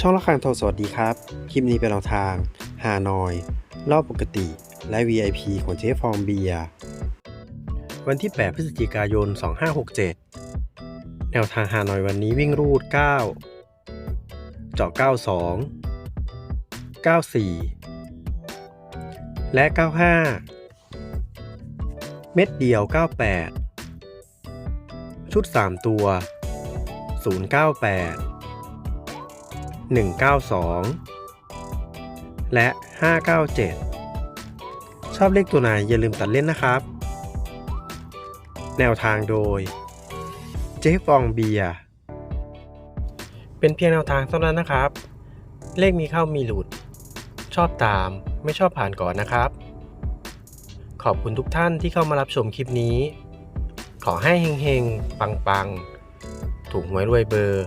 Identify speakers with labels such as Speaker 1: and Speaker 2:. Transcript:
Speaker 1: ช่องละครโทรสวัสดีครับ คลิปนี้เป็นแนวทางฮานอย รอบปกติ และ VIP ของเจ๊ฟองเบียวันที่ 8 พฤศจิกายน 2567 แนวทางฮานอยวันนี้วิ่งรูด 9 เจาะ 92 94 และ 95 เม็ดเดียว 98 ชุด 3 ตัว 098 192 และ 597 ชอบเลขตัวไหนอย่าลืมตัดเล่นนะครับ แนวทางโดย เจ๊ฟองเบีย เป็นเพียงแนวทางเท่านั้นนะครับ เลขมีเข้ามีหลุด ชอบตามไม่ชอบผ่านก่อนนะครับ ขอบคุณทุกท่านที่เข้ามารับชมคลิปนี้ ขอให้เฮงๆ ปังๆ ถูกหวยรวยเบอร์